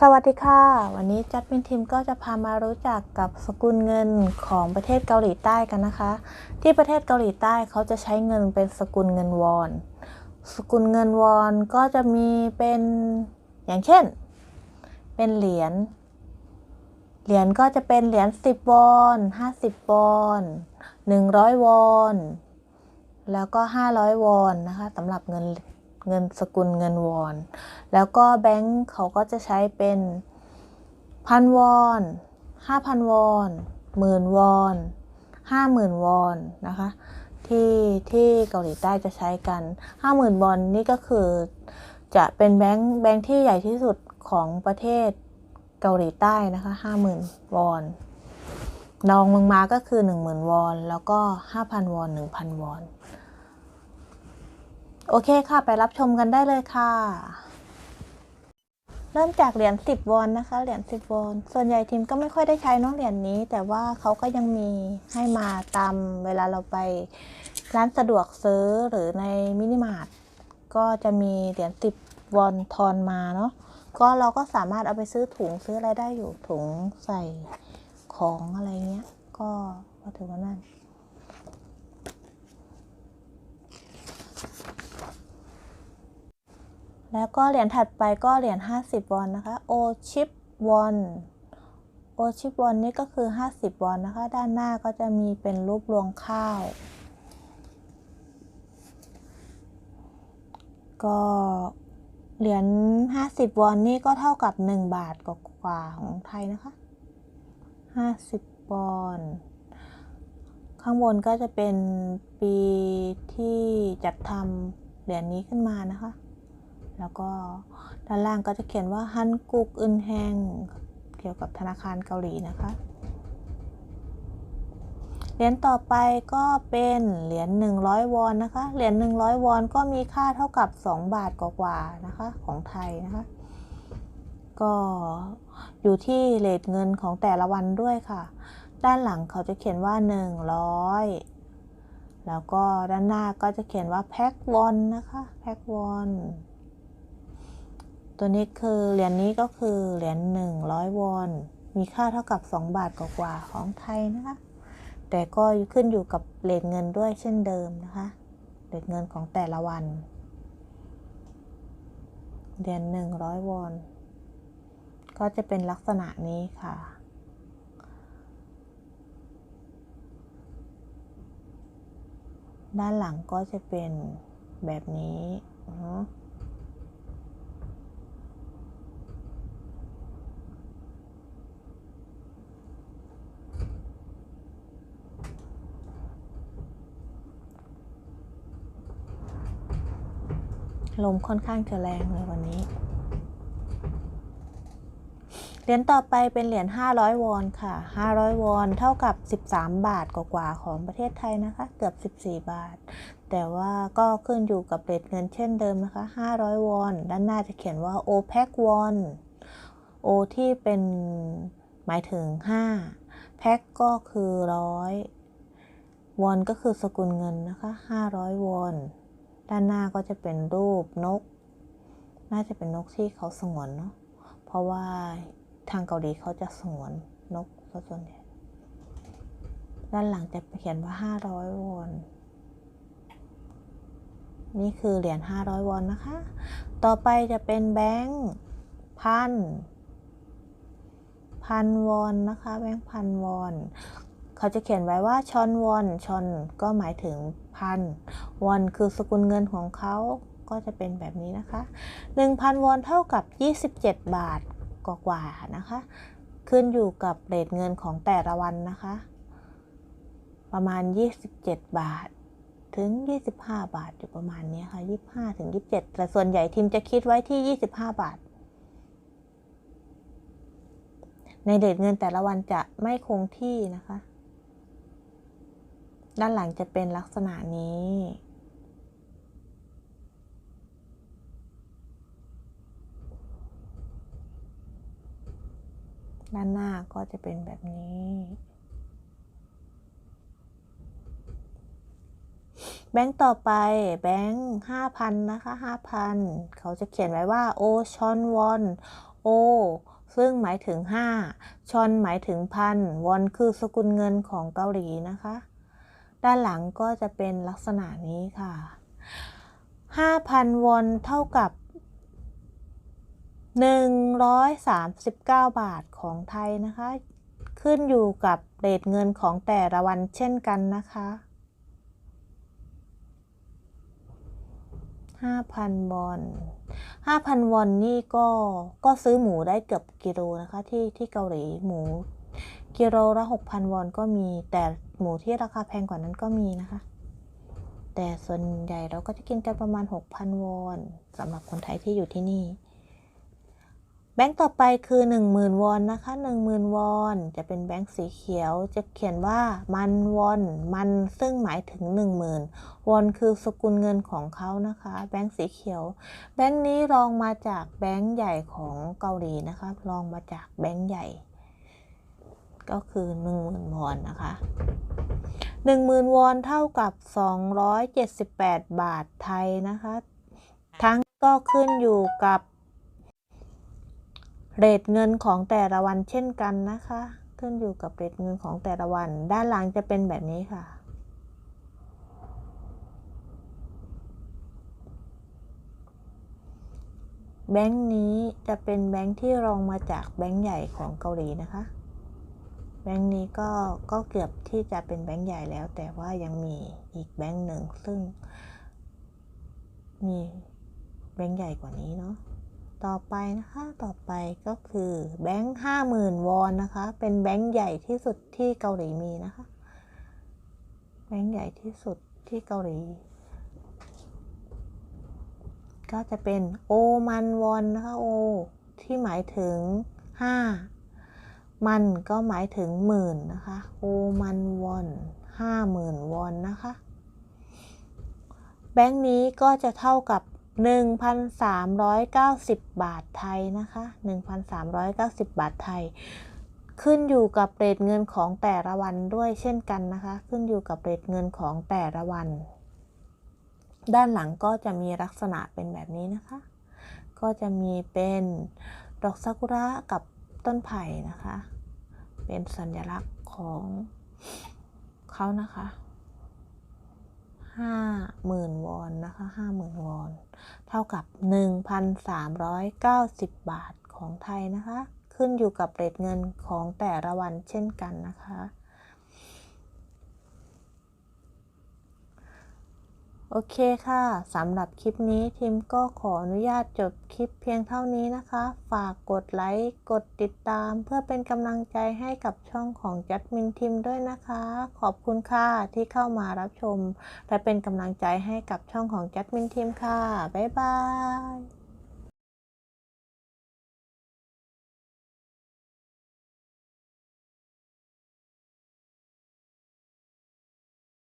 สวัสดีค่ะ วันนี้จัดมินทีมก็จะพามารู้จักกับสกุลเงินของประเทศเกาหลีใต้กันนะคะ ที่ประเทศเกาหลีใต้เขาจะใช้เงินเป็นสกุลเงินวอน สกุลเงินวอนก็จะมีเป็นอย่างเช่น เป็นเหรียญเหรียญก็จะเป็นเหรียญ10 วอน50 วอน100 วอน แล้วก็ 500 วอนนะคะสำหรับเงิน เงินสกุลเงินวอน แล้วก็แบงก์เขาก็จะใช้เป็นพันวอนห้าพันวอนหมื่นวอนห้าหมื่นวอนนะคะที่ที่เกาหลีใต้จะใช้กันห้าหมื่นวอนนี่ก็คือจะเป็นแบงก์แบงก์ที่ใหญ่ที่สุดของประเทศเกาหลีใต้นะคะห้าหมื่นวอนรองลงมาก็คือหนึ่งหมื่นวอน แล้วก็ห้าพันวอนหนึ่งพันวอน โอเคค่ะ ไปรับชมกันได้เลยค่ะ เริ่มจากเหรียญ10 วอนนะคะ เหรียญ10 วอน ส่วนใหญ่ทีมก็ไม่ค่อยได้ใช้น้องเหรียญนี้ แต่ว่าเขาก็ยังมีให้มาตามเวลาเราไปร้านสะดวกซื้อหรือในมินิมาร์ทก็จะมีเหรียญ10 วอนทอนมาเนาะ ก็เราก็สามารถเอาไปซื้อถุงซื้ออะไรได้อยู่ถุงใส่ของอะไรเงี้ย ก็ก็ถือว่านั่น แล้วก็เหรียญถัดไปก็เหรียญ50 วอนนะคะโอชิปวอนโอชิปวอนนี่ก็คือ 50 วอนนะคะ ด้านหน้าก็จะมีเป็นรูปรวงข้าว ก็เหรียญ50 วอนนี่ก็เท่ากับ 1 บาทกว่าของไทยนะคะ 50 วอน ข้างบนก็จะเป็นปีที่จัดทำเหรียญนี้ขึ้นมานะคะ แล้วก็ด้านล่างก็จะเขียนว่าฮันกุกอึนแฮงเกี่ยวกับธนาคารเกาหลีนะคะเหรียญต่อไปก็เป็นเหรียญ100 วอนนะคะ เหรียญ100 วอนก็มีค่าเท่ากับ 2 บาทกว่าๆนะคะของไทยนะคะ ก็อยู่ที่เลทเงินของแต่ละวันด้วยค่ะ ด้านหลังเขาจะเขียนว่า 100 แล้วก็ด้านหน้าก็จะเขียนว่าแพ็กวอนนะคะ แพ็กวอน ตัวนี้คือเหรียญนนี้ก็คือเหรียญ100 วอน มีค่าเท่ากับ 2 บาทกว่าๆของไทยนะคะ แต่ก็ขึ้นอยู่กับเลทเงินด้วยเช่นเดิมนะคะเลทเงินของแต่ละวัน เหรียญ100 วอน ก็จะเป็นลักษณะนี้ค่ะด้านหลังก็จะเป็นแบบนี้ ลมค่อนข้างจะแรงเลยวันนี้ เหรียญต่อไปเป็นเหรียญ500 วอนค่ะ 500 วอนเท่ากับ 13 บาทกว่าๆของประเทศไทยนะคะ เกือบ 14 บาท แต่ว่าก็ขึ้นอยู่กับเรทเงินเช่นเดิมนะคะ 500 วอน ด้านหน้าจะเขียนว่า OPEC วอน O ที่เป็นหมายถึง 5 แพ็กก็คือ100วอนก็คือสกุลเงินนะคะ 500 วอน ด้านหน้าก็จะเป็นรูปนก น่าจะเป็นนกที่เขาสงวนเนาะ เพราะว่าทางเกาหลีเขาจะสงวนนกส่วนใหญ่ด้านหลังจะเขียนว่า 500 วอน นี่คือเหรียญ 500 วอนนะคะ ต่อไปจะเป็นแบงค์พัน พันวอนนะคะ แบงค์พันวอน เขาจะเขียนไว้ว่าชอนวอน ชอนก็หมายถึง พันวอนคือสกุลเงินของเขาก็จะเป็นแบบนี้นะคะ 1,000 วอนเท่ากับ 27 บาทกว่าๆนะคะ ขึ้นอยู่กับเรทเงินของแต่ละวันนะคะ ประมาณ 27 บาทถึง 25 บาทอยู่ประมาณนี้ค่ะ 25 ถึง 27 แต่ส่วนใหญ่ทีมจะคิดไว้ที่ 25 บาท ในเรทเงินแต่ละวันจะไม่คงที่นะคะ ด้านหลังจะเป็นลักษณะนี้ ด้านหน้าก็จะเป็นแบบนี้ แบงก์ต่อไปแบงก์ห้าพันนะคะห้าพันเขาจะเขียนไว้ว่าโอชอนวอนโอซึ่งหมายถึง 5 ชอนหมายถึงพันวอนคือสกุลเงินของเกาหลีนะคะ ด้านหลังก็จะเป็นลักษณะนี้ค่ะ 5,000 วอนเท่ากับ 139 บาทของไทยนะคะ ขึ้นอยู่กับเรทเงินของแต่ละวันเช่นกันนะคะ 5,000 วอน5,000 วอนนี่ก็ก็ซื้อหมูได้เกือบกิโลนะคะที่ที่เกาหลีหมู กิโลละ6,000 วอนก็มี แต่หมูที่ราคาแพงกว่านั้นก็มีนะคะ แต่ส่วนใหญ่เราก็จะกินกันประมาณ 6,000 วอนสำหรับคนไทยที่อยู่ที่นี่ แบงก์ต่อไปคือ 10,000 วอนนะคะ 10,000 วอน จะเป็นแบงก์สีเขียว จะเขียนว่ามันวอน มันซึ่งหมายถึง 10,000 วอนคือสกุลเงินของเขานะคะ แบงก์สีเขียว แบงก์นี้รองมาจากแบงก์ใหญ่ของเกาหลีนะคะ รองมาจากแบงก์ใหญ่ ก็คือ10,000วอนนะคะ10,000วอนเท่ากับ 278 บาทไทยนะคะ ทั้งก็ขึ้นอยู่กับเรทเงินของแต่ละวันเช่นกันนะคะ ขึ้นอยู่กับเรทเงินของแต่ละวัน ด้านหลังจะเป็นแบบนี้ค่ะแบงค์นี้จะเป็นแบงค์ที่รองมาจากแบงค์ใหญ่ของเกาหลีนะคะ แบงค์นี้ก็ก็เกือบที่จะเป็นแบงค์ใหญ่แล้ว แต่ว่ายังมีอีกแบงค์หนึ่งซึ่ง มีแบงค์ใหญ่กว่านี้เนาะต่อไปนะคะต่อไปก็คือแบงค์ห้าหมื่นวอนนะคะ เป็นแบงค์ใหญ่ที่สุดที่เกาหลีมีนะคะ แบงค์ใหญ่ที่สุดที่เกาหลี ก็จะเป็นโอมันวอนนะคะโอที่หมายถึง5 มันก็หมายถึงหมื่นนะคะโอมันวอนห้าหมื่นวอนนะคะ แบงค์นี้ก็จะเท่ากับ 1,390 บาทไทยนะคะ 1,390 บาทไทย ขึ้นอยู่กับเรทเงินของแต่ละวันด้วยเช่นกันนะคะ ขึ้นอยู่กับเรทเงินของแต่ละวัน ด้านหลังก็จะมีลักษณะเป็นแบบนี้นะคะ ก็จะมีเป็นดอกซากุระกับต้นไผ่นะคะ เป็นสัญลักษณ์ของเขานะคะห้าหมื่นวอนนะคะห้าหมื่นวอน เท่ากับ1,390บาทของไทยนะคะ ขึ้นอยู่กับเรทเงินของแต่ละวันเช่นกันนะคะ โอเคค่ะสำหรับคลิปนี้ทีมก็ขออนุญาตจบคลิปเพียงเท่านี้นะคะ ฝากกดไลค์ กดติดตาม เพื่อเป็นกำลังใจให้กับช่องของจัดมินทีมด้วยนะคะ ขอบคุณค่ะที่เข้ามารับชม และเป็นกำลังใจให้กับช่องของจัดมินทีมค่ะ บ๊ายบาย